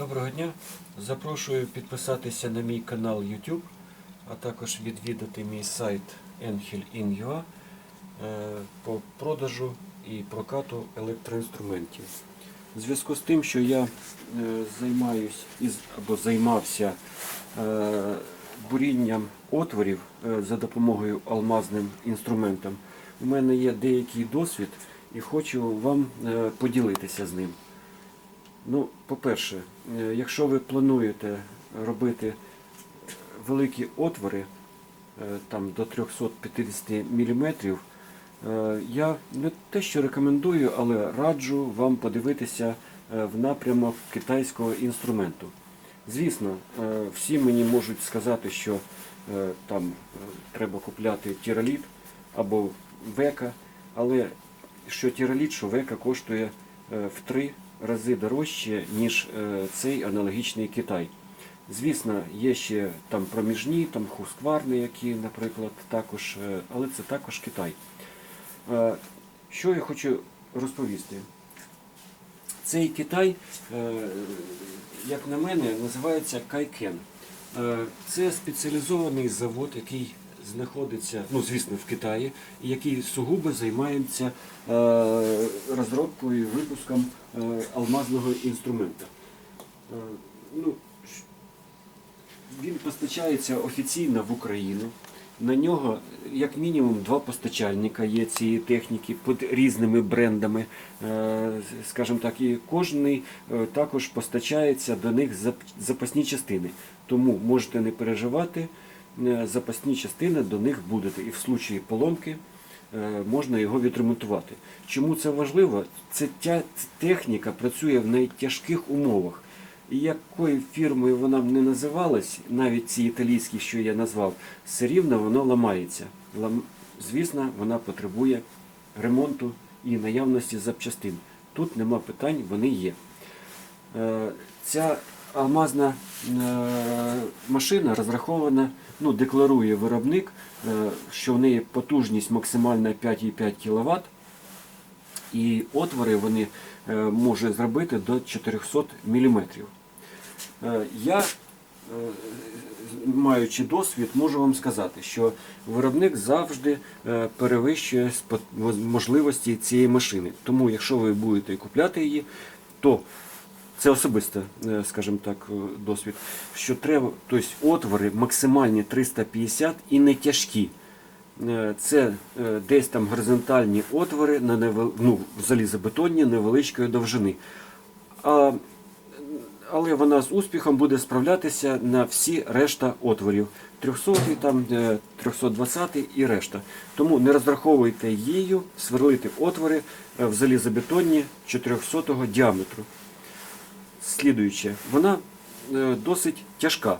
Доброго дня. Запрошую підписатися на мій канал YouTube, а також відвідати мій сайт Enhel.in.ua е, по продажу і прокату електроінструментів. У зв'язку з тим, що я е, займаюсь або займався е, бурінням отворів за допомогою алмазним інструментом, у мене є деякий досвід і хочу вам поділитися з ним. Ну, по-перше, е, якщо ви плануєте робити великі отвори, е, там до 350 мм, я не те, що рекомендую, але раджу вам подивитися е, в напрямок китайського інструменту. Звісно, е, всі мені можуть сказати, що е, там е, треба купляти тіроліт або века, але що тіроліт, що века коштує е, в три рази дорожче, ніж е, цей аналогічний Китай. Звісно, є ще там проміжні, там хускварни, які, наприклад, також, е, але це також Китай. Е, Що я хочу розповісти? Цей Китай, як на мене, називається Кайкен. Це спеціалізований завод, який знаходиться, ну звісно, в Китаї, який сугубо займається е, розробкою і випуском е, алмазного інструмента. Е, Ну, він постачається офіційно в Україну. На нього як мінімум два постачальника є цієї техніки під різними брендами, скажімо так, і кожен також постачається до них запасні частини. Тому можете не переживати, запасні частини до них будете. І в случаї поломки е, можна його відремонтувати. Чому це важливо? Ця техніка працює в найтяжких умовах. І якою фірмою вона б не називалась, навіть ці італійські, що я назвав, все рівно воно ламається. Лам- Звісно, вона потребує ремонту і наявності запчастин. Тут нема питань, вони є. Е, Ця алмазна е, машина розрахована, ну, декларує виробник, е, що в неї потужність максимальна 5,5 кВт. І отвори вони е, може зробити до 400 мм. Я, маючи досвід, можу вам сказати, що виробник завжди перевищує можливості цієї машини. Тому, якщо ви будете купляти її, то це особисто, е, скажімо так, е, досвід, що треба, тобто отвори максимальні 350 і не тяжкі. Е, Це десь там горизонтальні отвори на невел... ну, залізобетонні невеличкої довжини. А, але вона з успіхом буде справлятися на всі решта отворів. 300, там, е, 320 і решта. Тому не розраховуйте її сверлити отвори в залізобетонні 400 діаметру. Слідуюче, вона е, досить тяжка,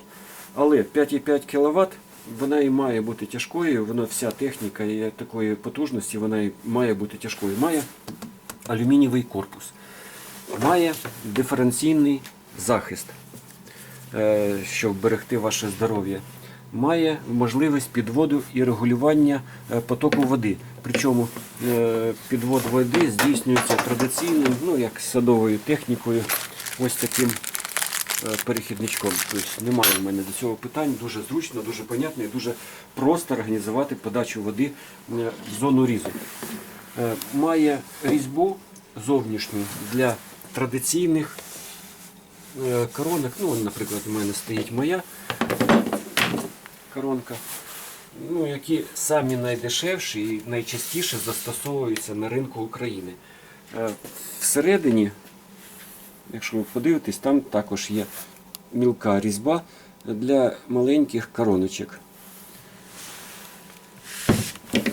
але 5,5 кВт вона і має бути тяжкою, вона вся техніка є такої потужності, вона і має бути тяжкою. Має алюмінієвий корпус, має диференційний захист, е, щоб берегти ваше здоров'я. Має можливість підводу і регулювання е, потоку води. Причому підвод води здійснюється традиційним, ну як садовою технікою, ось таким е, перехідничком. Тобто немає в мене до цього питань. Дуже зручно, дуже понятно і дуже просто організувати подачу води в зону різу. Е, Має різьбу зовнішню для традиційних е, коронок. Ну, наприклад, у мене стоїть моя коронка. Ну, які самі найдешевші і найчастіше застосовуються на ринку України. Всередині якщо ви подивитесь, там також є мілка різьба для маленьких короночок.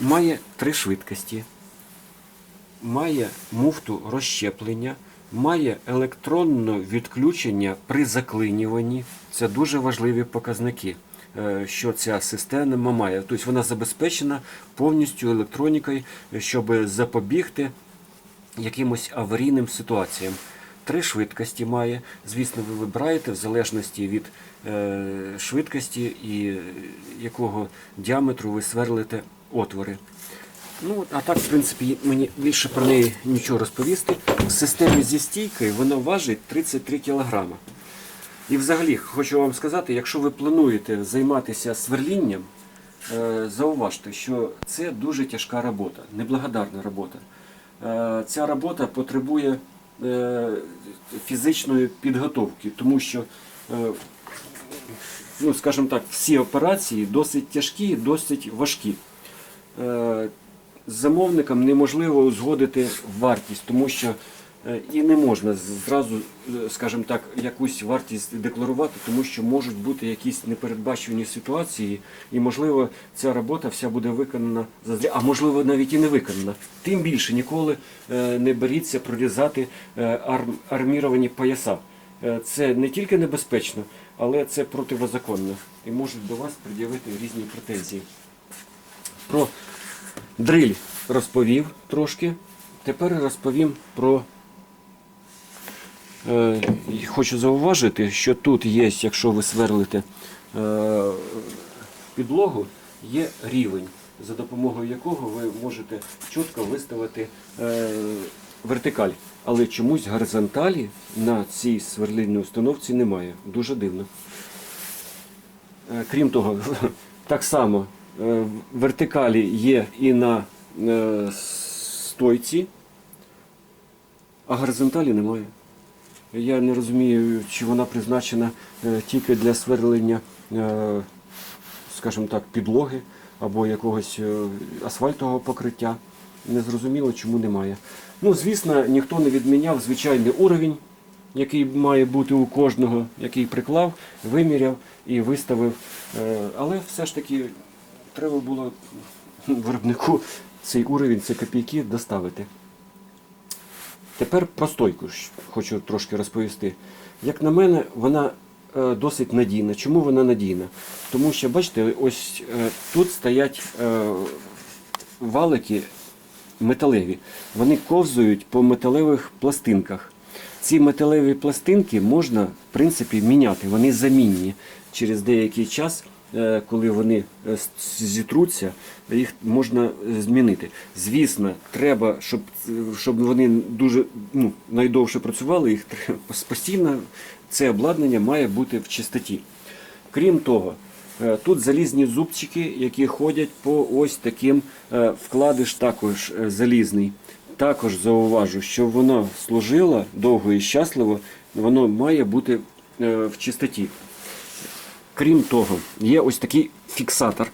Має три швидкості, має муфту розщеплення, має електронне відключення при заклинюванні. Це дуже важливі показники, е, що ця система має. Тобто вона забезпечена повністю електронікою, щоб запобігти якимось аварійним ситуаціям. Три швидкості має. Звісно, ви вибираєте в залежності від е, швидкості і якого діаметру ви сверлите отвори. Ну, а так, в принципі, мені більше про неї нічого розповісти. В системі зі стійкою вона важить 33 кг. І взагалі хочу вам сказати, якщо ви плануєте займатися сверлінням, е, зауважте, що це дуже тяжка робота, неблагодарна робота. Е, Ця робота потребує фізичної підготовки, тому що, е, ну, скажімо так, всі операції досить тяжкі, досить важкі. Замовникам З замовником неможливо узгодити вартість, тому що е, і не можна зразу, е, скажімо так, якусь вартість декларувати, тому що можуть бути якісь непередбачувані ситуації, і можливо ця робота вся буде виконана зазря, а можливо навіть і не виконана. Тим більше ніколи е, не беріться прорізати е, арміровані пояса. Е, Це не тільки небезпечно, але це противозаконно і можуть до вас пред'явити різні претензії. Про дриль розповів трошки. Тепер розповім про. Е, хочу зауважити, що тут є, якщо ви сверлите е, підлогу, є рівень, за допомогою якого ви можете чітко виставити е, вертикаль. Але чомусь горизонталі на цій сверлильній установці немає. Дуже дивно. Крім того, так само вертикалі є і на стойці, а горизонталі немає. Я не розумію, чи вона призначена е, тільки для сверлення, е, скажімо так, підлоги або якогось е, асфальтового покриття. Не зрозуміло, чому немає. Ну, звісно, ніхто не відміняв звичайний уровень, який має бути у кожного, який приклав, виміряв і виставив. Але все ж таки треба було виробнику цей уровень, ці копійки доставити. Тепер про стойку хочу трошки розповісти. Як на мене, вона е, досить надійна. Чому вона надійна? Тому що, бачите, ось е, тут стоять е, валики металеві. Вони ковзують по металевих пластинках. Ці металеві пластинки можна, в принципі, міняти. Вони замінні через деякий час. Е, Коли вони е, зітруться, їх можна е, змінити. Звісно, треба, щоб, щоб вони дуже ну, найдовше працювали, їх треба постійно це обладнання має бути в чистоті. Крім того, тут залізні зубчики, які ходять по ось таким вкладиш також залізний. Також зауважу, що воно служило довго і щасливо, воно має бути в чистоті. Крім того, є ось такий фіксатор.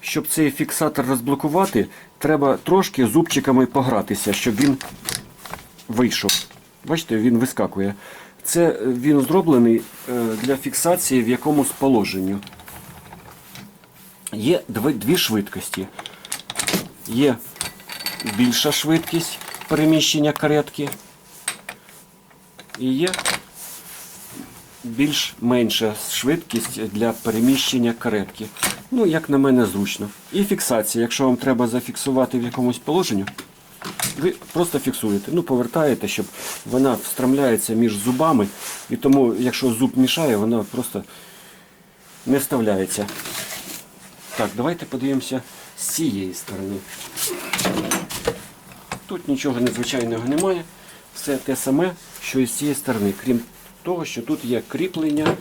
Щоб цей фіксатор розблокувати, треба трошки зубчиками погратися, щоб він вийшов. Бачите, він вискакує. Це е, він зроблений е, для фіксації в якомусь положенні. Є дві швидкості. Є більша швидкість переміщення каретки. І є більш менша швидкість для переміщення каретки. Ну, як на мене, зручно. І фіксація. Якщо вам треба зафіксувати в якомусь положенні, ви просто фіксуєте. Ну, повертаєте, щоб вона встромляється між зубами. І тому, якщо зуб мішає, вона просто не вставляється. Так, давайте подивимося з цієї сторони. Тут нічого незвичайного немає. Все те саме, що і з цієї сторони, крім того, що тут є кріплення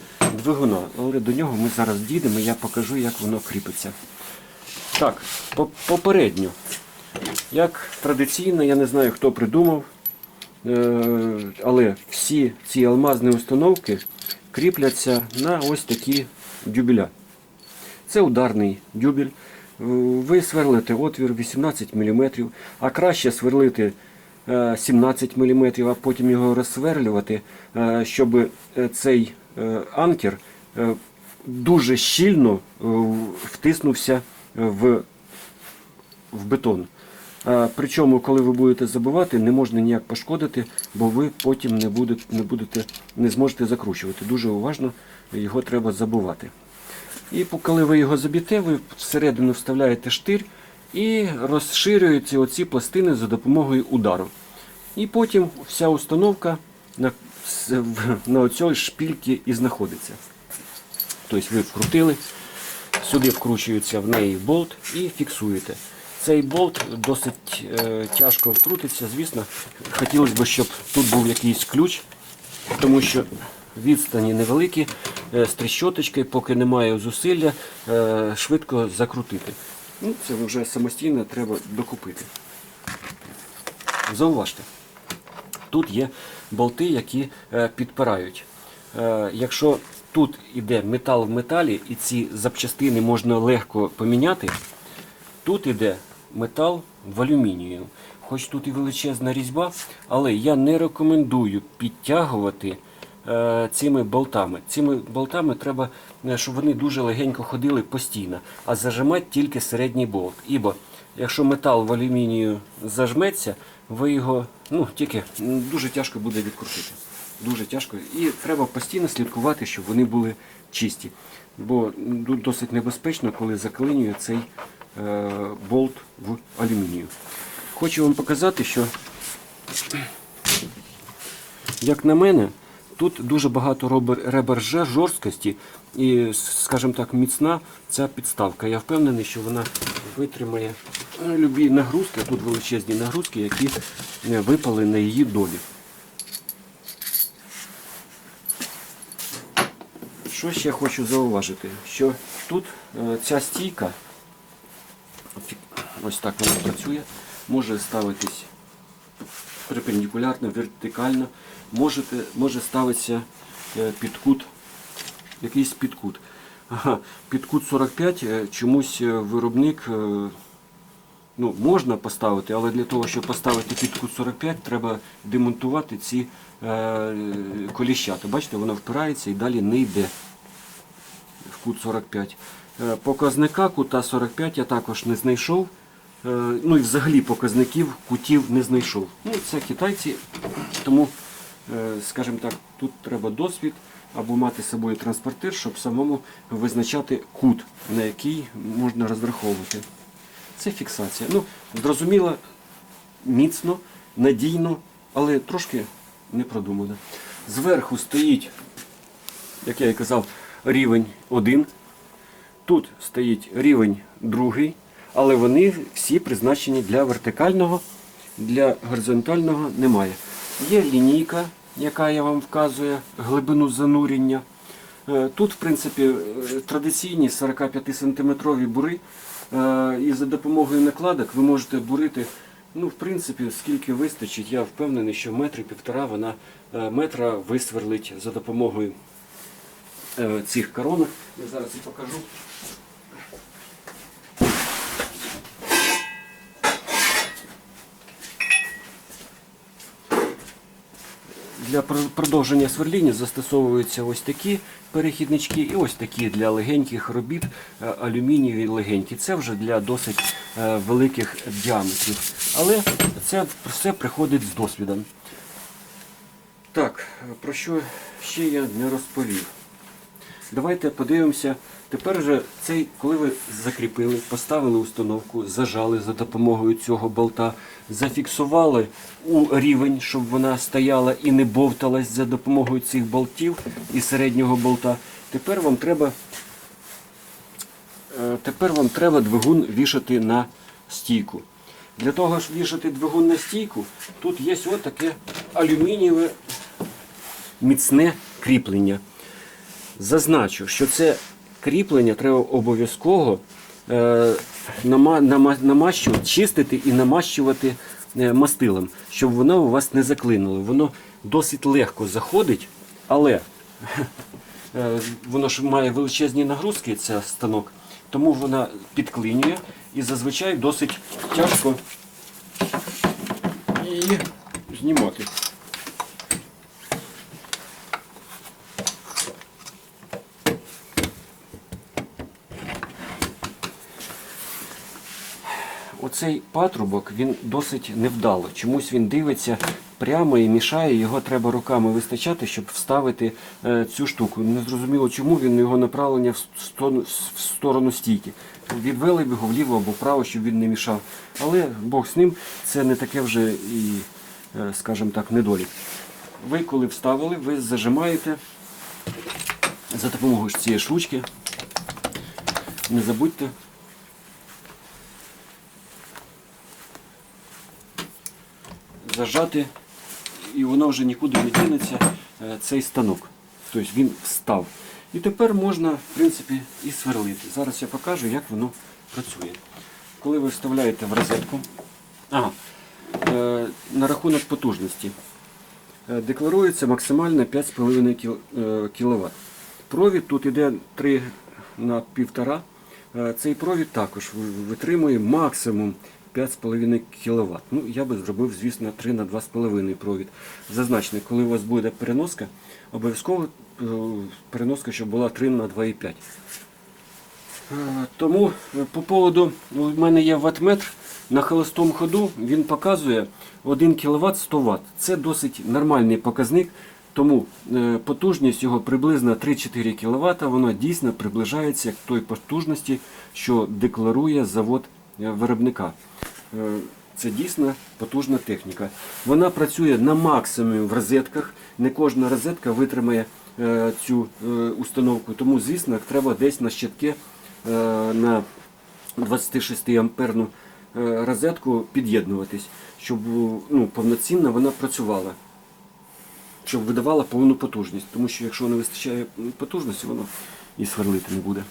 двигуна. Але до нього ми зараз дійдемо, я покажу, як воно кріпиться. Так, попередньо. Як традиційно, я не знаю, хто придумав, е, але всі ці алмазні установки кріпляться на ось такі дюбеля. Це ударний дюбель. Е, Ви сверлите отвір 18 мм, а краще сверлити е, 17 мм, а потім його розсверлювати, е, щоб е, цей е, анкер е, дуже щільно е, втиснувся в, в бетон. Причому, коли ви будете забивати, не можна ніяк пошкодити, бо ви потім не будете, не будете, не зможете закручувати. Дуже уважно його треба забувати. І коли ви його заб'єте, ви всередину вставляєте штир і розширюєте оці пластини за допомогою удару. І потім вся установка на, на оцій шпільці і знаходиться. Тобто ви вкрутили Сюди вкручується в неї болт і фіксуєте. Цей болт досить е, тяжко вкрутиться. Звісно, хотілося б, щоб тут був якийсь ключ, тому що відстані невеликі, з тріщоточкою, поки немає зусилля, е, швидко закрутити. Ну, це вже самостійно треба докупити. Зауважте, тут є болти, які е, підпирають. Е, якщо тут іде метал в металі і ці запчастини можна легко поміняти, тут іде метал в алюмінію. Хоч тут і величезна різьба, але я не рекомендую підтягувати е, цими болтами. Цими болтами треба, е, щоб вони дуже легенько ходили постійно, а зажимати тільки середній болт. Ібо якщо метал в алюмінію зажметься, ви його ну, тільки дуже тяжко буде відкрутити. Дуже тяжко. І треба постійно слідкувати, щоб вони були чисті. Бо досить небезпечно, коли заклинює цей е, болт в алюмінію. Хочу вам показати, що, як на мене, тут дуже багато ребер жорсткості і, скажімо так, міцна ця підставка. Я впевнений, що вона витримає любі нагрузки, тут величезні нагрузки, які е, випали на її долі. Що ще хочу зауважити? Що тут е, ця стійка, ось так вона працює, може ставитись перпендикулярно, вертикально, можете, може ставитися е, під кут, якийсь під кут. Ага, під кут 45 е, чомусь е, виробник ну, можна поставити, але для того, щоб поставити під кут 45, треба демонтувати ці е, коліщата. Бачите, воно впирається і далі не йде в кут 45. Е, Показника кута 45 я також не знайшов. Е, Ну і взагалі показників кутів не знайшов. Ну, це китайці, тому, е, скажімо так, тут треба досвід або мати з собою транспортир, щоб самому визначати кут, на який можна розраховувати. Це фіксація. Ну, зрозуміло, міцно, надійно, але трошки не продумано. Зверху стоїть, як я і казав, рівень 1. Тут стоїть рівень другий, але вони всі призначені для вертикального, для горизонтального немає. Є лінійка, яка я вам вказує глибину занурення. Е, Тут, в принципі, е, традиційні 45-сантиметрові бури. Е, І за допомогою накладок ви можете бурити, ну, в принципі, скільки вистачить. Я впевнений, що метри півтора вона метра висверлить за допомогою цих коронок. Я зараз і покажу. Для продовження сверління застосовуються ось такі перехіднички і ось такі для легеньких робіт е, алюмінієві легенькі. Це вже для досить е, великих діаметрів. Але це все приходить з досвідом. Так, про що ще я не розповів. Давайте подивимося. Тепер вже цей, коли ви закріпили, поставили установку, зажали за допомогою цього болта, зафіксували у рівень, щоб вона стояла і не бовталась за допомогою цих болтів і середнього болта. Тепер вам треба, е, тепер вам треба двигун вішати на стійку. Для того ж вішати двигун на стійку, тут є ось таке алюмінієве міцне кріплення. Зазначу, що це кріплення треба обов'язково е, нама, нама, намащувати, чистити і намащувати е, мастилом, щоб воно у вас не заклинуло. Воно досить легко заходить, але е, воно ж має величезні нагрузки, це станок, тому вона підклинює і зазвичай досить тяжко її знімати. Оцей патрубок він досить невдало. Чомусь він дивиться прямо і мішає, його треба руками вистачати, щоб вставити е, цю штуку. Не зрозуміло, чому він його направлення в сторону, в сторону стійки. Відвели б його вліво або вправо, щоб він не мішав. Але Бог з ним, це не таке вже і, е, скажімо так, недолік. Ви коли вставили, ви зажимаєте за допомогою цієї штучки. не забудьте. Зажати, і воно вже нікуди не дінеться е, цей станок. Тобто він встав. І тепер можна, в принципі, і сверлити. Зараз я покажу, як воно працює. Коли ви вставляєте в розетку, ага, е, на рахунок потужності. Е, Декларується максимально 5,5 кВт. Провід тут йде 3 на 1,5. Е, Цей провід також витримує максимум 5,5 кВт. Ну, я би зробив, звісно, 3 на 2,5 провід. Зазначено, коли у вас буде переноска, обов'язково е, переноска, щоб була 3 на 2,5. Е, Тому е, по поводу, у мене є ваттметр на холостому ходу, він показує 1 кВт 100 Вт. Це досить нормальний показник, тому потужність його приблизно 3-4 кВт, вона дійсно приближається к той потужності, що декларує завод виробника. Е, Це дійсно потужна техніка. Вона працює на максимумі в розетках. Не кожна розетка витримає е, цю е, установку. Тому, звісно, треба десь на щитки на 26 амперну розетку під'єднуватись, щоб ну, повноцінно вона працювала, щоб видавала повну потужність. Тому що якщо не вистачає потужності, воно і сверлити не буде.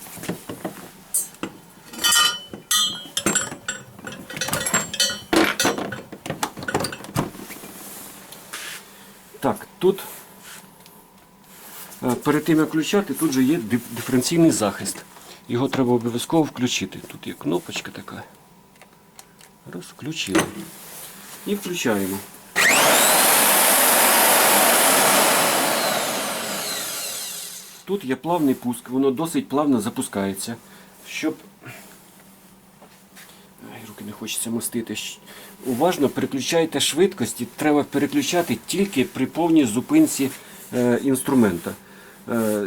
Так, тут е, перед тим як включати, тут же є диф- диференційний захист. Його треба обов'язково включити. Тут є кнопочка така. Раз, включили. І включаємо. Тут є плавний пуск, воно досить плавно запускається. Щоб. Хочеться мастити. Уважно переключайте швидкості. Треба переключати тільки при повній зупинці е, інструмента. Е,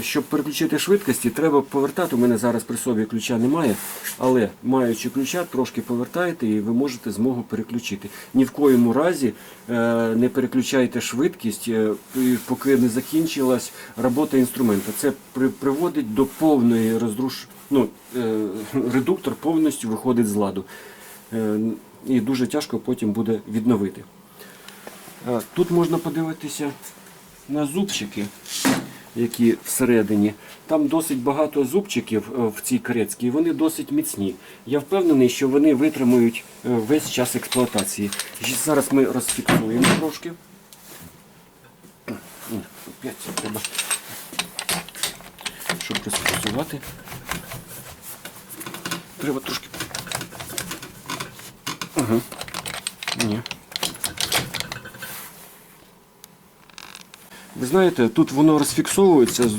щоб переключити швидкості, треба повертати. У мене зараз при собі ключа немає, але маючи ключа, трошки повертаєте і ви можете змогу переключити. Ні в коєму разі е, не переключайте швидкість, поки не закінчилась робота інструмента. Це при, приводить до повної роздруш... ну, е, редуктор повністю виходить з ладу. Е, і дуже тяжко потім буде відновити. Е, Тут можна подивитися на зубчики, які всередині. Там досить багато зубчиків в цій карецькій, вони досить міцні. Я впевнений, що вони витримують весь час експлуатації. Зараз ми розфіксуємо трошки. Щоб розфіксувати. Треба трошки. Ага. Ні. Ви знаєте, тут воно розфіксовується,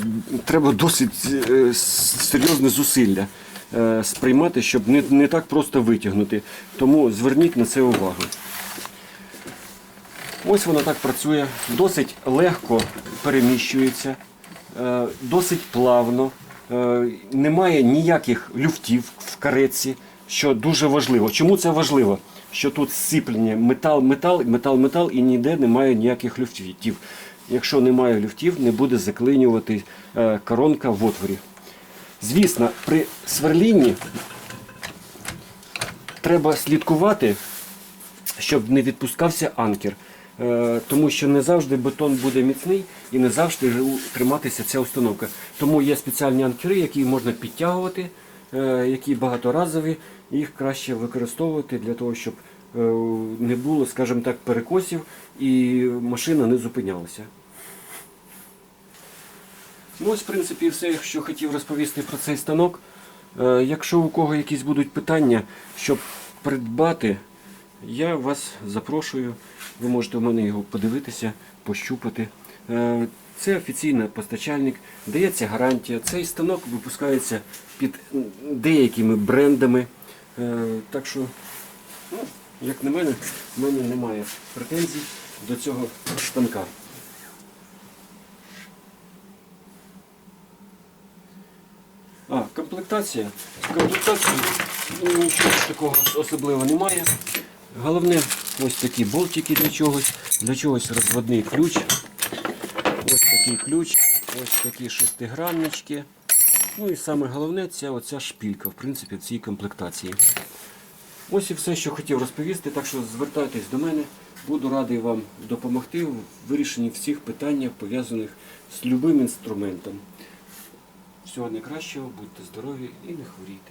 треба досить е, серйозне зусилля е, сприймати, щоб не, не так просто витягнути. Тому зверніть на це увагу. Ось воно так працює, досить легко переміщується, е, досить плавно, немає ніяких люфтів в кареці, що дуже важливо. Чому це важливо? Що тут зціплення метал, метал, метал, метал і ніде немає ніяких люфтів. Якщо немає люфтів, не буде заклинювати е, коронка в отворі. Звісно, при сверлінні треба слідкувати, щоб не відпускався анкер. Е, Тому що не завжди бетон буде міцний і не завжди триматися ця установка. Тому є спеціальні анкери, які можна підтягувати, е, які багаторазові, їх краще використовувати для того, щоб е, не було, скажімо так, перекосів і машина не зупинялася. Ну, ось, в принципі, все, що хотів розповісти про цей станок. Якщо у кого якісь будуть питання, щоб придбати, я вас запрошую. Ви можете в мене його подивитися, пощупати. Е, Це офіційний постачальник, дається гарантія. Цей станок випускається під деякими брендами. Е, Так що, ну, як на мене, в мене немає претензій до цього станка. А, комплектація. Комплектації ну, нічого такого особливого немає. Головне, ось такі болтики для чогось, для чогось розводний ключ. Ось такий ключ, ось такі шестиграннички. Ну і саме головне це оця шпілька, в принципі, в цій комплектації. Ось і все, що хотів розповісти, так що звертайтесь до мене. Буду радий вам допомогти в вирішенні всіх питань, пов'язаних з любим інструментом. Всього найкращого, будьте здорові і не хворійте.